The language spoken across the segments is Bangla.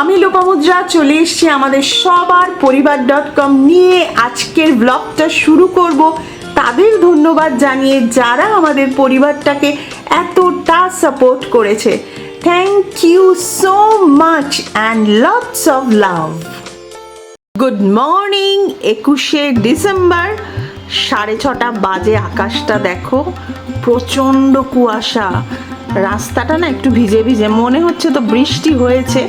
আমি লোপামুদ্রা চলে এসেছি আমাদের সবার পরিবার ডট কম নিয়ে। আজকের ব্লগটা শুরু করব। তাদের ধন্যবাদ জানিয়ে যারা আমাদের পরিবারটাকে এতটা সাপোর্ট করেছে। Thank you so much and lots of love good morning একুশে ডিসেম্বর, সাড়ে ছটা বাজে আকাশটা দেখো। প্রচণ্ড কুয়াশা। রাস্তাটা না একটু ভিজে ভিজে। মনে হচ্ছে তো বৃষ্টি হয়েছে।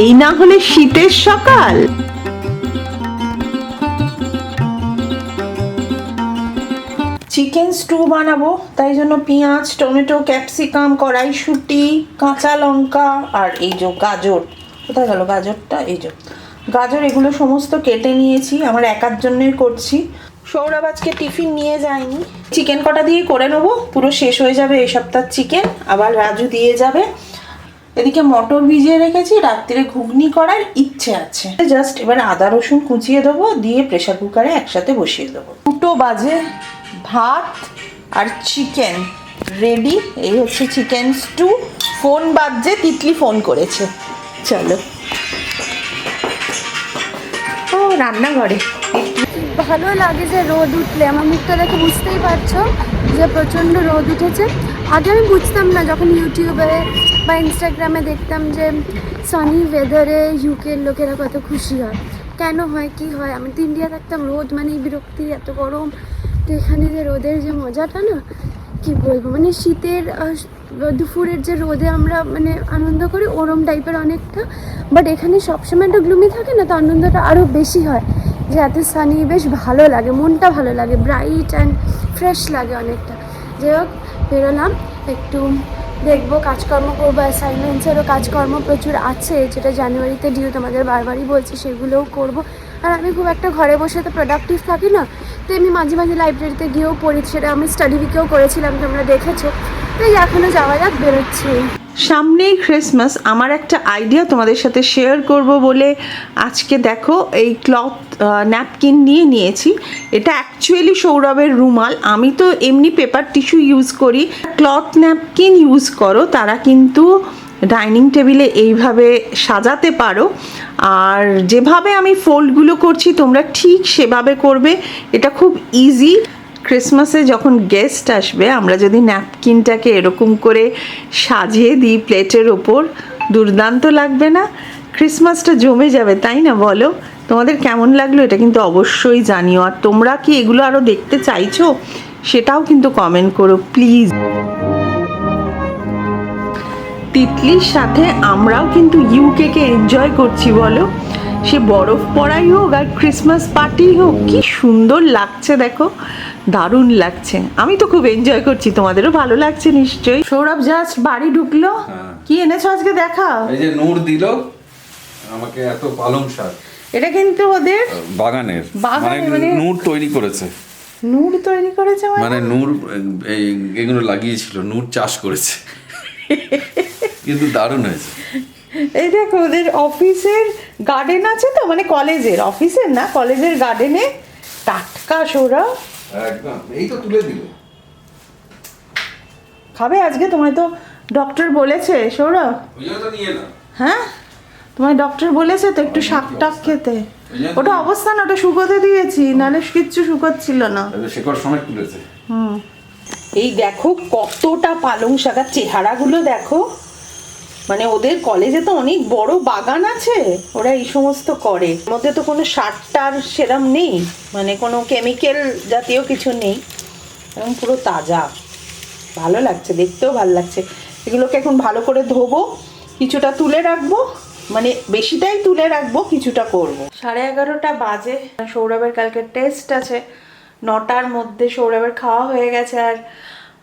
এই না হলে শীতের সকাল। চিকেন স্টু বানাবো, তাই জন্য পেঁয়াজ, টমেটো ক্যাপসিকাম কড়াইশুঁটি, কাঁচা লঙ্কা আর এই যে গাজর। কোথায় গেল গাজরটা? এই যে। গাজর এগুলো সমস্ত কেটে নিয়েছি, আমার একার জন্যই করছি। সৌরভ আজকে টিফিন নিয়ে যায়নি। চিকেন কটা দিয়ে করে নেব? পুরো শেষ হয়ে যাবে এই সপ্তাহ চিকেন আবার রাজু দিয়ে যাবে। এদিকে মটর ভিজিয়ে রেখেছি রাত্রিরে ঘুগনি করার ইচ্ছে আছে। জাস্ট এবার আদা রসুন কুচিয়ে দেবো দিয়ে প্রেসার কুকারে একসাথে বসিয়ে দেবো। দুটো বাজে ভাত আর চিকেন রেডি এই হচ্ছে চিকেন স্টু ফোন বাজছে তিতলি ফোন করেছে। চলো। ও রান্নাঘরে। ভালো লাগে যে রোদ উঠলে আমার মুখটা দেখে বুঝতেই পারছ যে প্রচণ্ড রোদ উঠেছে। আগে আমি বুঝতাম না যখন ইউটিউবে বা ইনস্টাগ্রামে দেখতাম যে সানি ওয়েদারে ইউকের লোকেরা কত খুশি হয়। কেন হয়, কি হয়? আমি তো ইন্ডিয়া থাকতাম রোদ মানে বিরক্তি, এত গরম। তো এখানে যে রোদের যে মজাটা না, কি বলব? মানে শীতের দুপুরের যে রোদে আমরা মানে আনন্দ করি, ওরম টাইপের অনেকটা। বাট এখানে সবসময় একটা গ্লুমি থাকে না, তো আনন্দটা আরও বেশি হয়। যে এত সানি বেশ ভালো লাগে, মনটা ভালো লাগে ব্রাইট অ্যান্ড ফ্রেশ লাগে অনেকটা। যাই হোক, বেরোলাম। একটু দেখব, কাজকর্ম করব অ্যাসাইনমেন্টসেরও কাজকর্ম প্রচুর আছে, যেটা জানুয়ারিতে ডিউ তোমাদের বারবারই বলছি, সেগুলোও করব। আর আমি খুব একটা ঘরে বসে তো প্রোডাক্টিভ থাকি না, তো আমি মাঝে মাঝে লাইব্রেরিতে গিয়েও পড়ি, সেটা আমি স্টাডি উইকেও করেছিলাম, তোমরা দেখেছ। তো এই এখনও যাওয়া যাক, বেরোচ্ছি। সামনেই ক্রিসমাস আমার একটা আইডিয়া তোমাদের সাথে শেয়ার করব বলে আজকে দেখো এই ক্লথ ন্যাপকিন নিয়ে নিয়েছি। এটা অ্যাকচুয়ালি সৌরভের রুমাল। আমি তো এমনি পেপার টিস্যু ইউজ করি। ক্লথ ন্যাপকিন ইউজ করো, তারা কিন্তু ডাইনিং টেবিলে এইভাবে সাজাতে পারো। আর যেভাবে আমি ফোল্ডগুলো করছি, তোমরা ঠিক সেভাবে করবে। এটা খুব ইজি ক্রিসমাসে যখন গেস্ট আসবে, আমরা যদি ন্যাপকিনটাকে এরকম করে সাজিয়ে দিই প্লেটের ওপর, দুর্দান্ত লাগবে না? ক্রিসমাসটা জমে যাবে, তাই না বলো? তোমাদের কেমন লাগল এটা কিন্তু অবশ্যই জানিও। আর তোমরা কি এগুলো আরও দেখতে চাইছো? সেটাও কিন্তু কমেন্ট করো প্লিজ তিতলির সাথে আমরাও কিন্তু ইউকেকে এনজয় করছি, বলো? সে বরফ পড়াই হোক আর ক্রিসমাস পার্টি হোক কি সুন্দর লাগছে দেখো দারুণ লাগছে। আমি তো খুব এনজয় করছি তোমাদেরও ভালো লাগছে নিশ্চয়ই। সৌরভ জাস্ট বাড়ি ঢুকলো। কি এনেছো আজকে দেখা? এই যে নূর দিল আমাকে এত পালং শাক। এটা কিন্তু ওদের বাগানের। মানে মানে- নূর তৈরি করেছে। নূর তৈরি করেছে মানে? মানে নূর এই এগুলো লাগিয়েছিল নূর চাষ করেছে। কিন্তু দারুণ হয়েছে। এই দেখো ওদের অফিসের গার্ডেন আছে তো মানে কলেজের অফিসের না কলেজের গার্ডেনে টাটকা একদম এই তো তুলে দিল। খাবে আজকে? তোমায় তো ডক্টর বলেছে সৌরভ। হ্যাঁ? তোমায় ডক্টর বলেছে তো একটু শাক টাক খেতে। ওটা অবস্থা না ওটা শুকোতে দিয়েছি নাহলে কিচ্ছু শুকোচ্ছিল না। তাহলে শেকড় সময় তুলেছে। এই দেখো কতটা পালং শাকের চেহারাগুলো দেখো। মানে ওদের কলেজে তো অনেক বড় বাগান আছে। ওরা এই সমস্ত করে। মধ্যে তো কোনো সার টার সেরম নেই। মানে কোনো কেমিক্যাল জাতীয় কিছু নেই। এবং পুরো তাজা। ভালো লাগছে, দেখতেও ভালো লাগছে। এগুলোকে এখন ভালো করে ধোবো, কিছুটা তুলে রাখব। মানে বেশিটাই তুলে রাখব, কিছুটা করব। সাড়ে এগারোটা বাজে। সৌরভের কালকে টেস্ট আছে। নটার মধ্যে সৌরভের খাওয়া হয়ে গেছে আর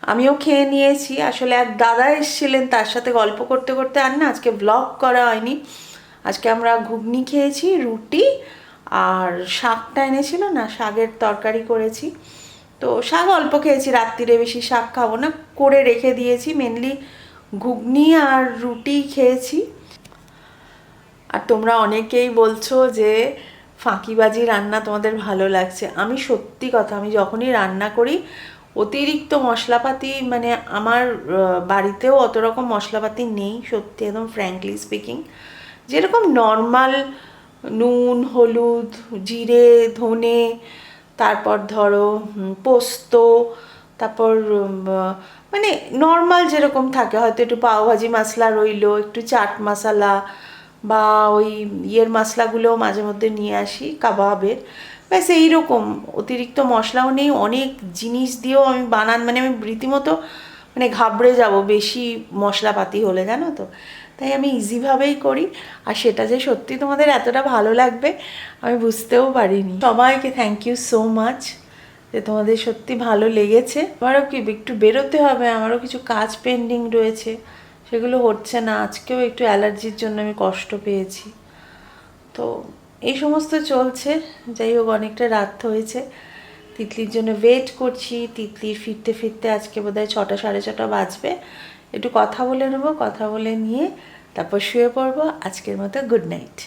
আমিও খেয়ে নিয়েছি। আসলে এক দাদা এসেছিলেন, তার সাথে গল্প করতে করতে আর না আজকে ব্লগ করা হয়নি। আজকে আমরা ঘুগনি খেয়েছি, রুটি আর শাকটা এনেছিল না, শাকের তরকারি করেছি। তো শাক অল্প খেয়েছি, রাত্রিরে বেশি শাক খাব না, করে রেখে দিয়েছি। মেনলি ঘুগনি আর রুটি খেয়েছি। আর তোমরা অনেকেই বলছো যে ফাঁকিবাজি রান্না তোমাদের ভালো লাগছে। আমি সত্যি কথা, আমি যখনই রান্না করি অতিরিক্ত মশলাপাতি মানে আমার বাড়িতেও অত রকম মশলাপাতি নেই, সত্যি একদম ফ্র্যাঙ্কলি স্পিকিং যেরকম নর্মাল নুন, হলুদ, জিরে, ধনে, তারপর ধরো পোস্ত, তারপর মানে নর্মাল যেরকম থাকে, হয়তো একটু পাওভাজি মশলা রইল, একটু চাট মশলা বা ওই ইয়ের মশলাগুলোও মাঝে মধ্যে নিয়ে আসি, কাবাবের। ব্যাস, এইরকম। অতিরিক্ত মশলাও নেই, অনেক জিনিস দিয়েও আমি বানান মানে আমি রীতিমতো মানে ঘাবড়ে যাব বেশি মশলাপাতি হলে, জানো তো? তাই আমি ইজিভাবেই করি। আর সেটা যে সত্যি তোমাদের এতটা ভালো লাগবে, আমি বুঝতেও পারিনি। সবাইকে থ্যাংক ইউ সো মাচ যে তোমাদের সত্যি ভালো লেগেছে। আমারও কি, একটু বেরোতে হবে, আমারও কিছু কাজ পেন্ডিং রয়েছে। সেগুলো হচ্ছে না, আজকেও একটু অ্যালার্জির জন্য আমি কষ্ট পেয়েছি। তো এই সমস্ত চলছে, যাই হোক অনেকটা রাত হয়েছে। তিতলির জন্য ওয়েট করছি, তিতলির ফিরতে ফিরতে আজকে বোধহয় ছটা, সাড়ে ছটা বাজবে। একটু কথা বলে নেব, কথা বলে নিয়ে তারপর শুয়ে পড়ব। আজকের মতো গুড নাইট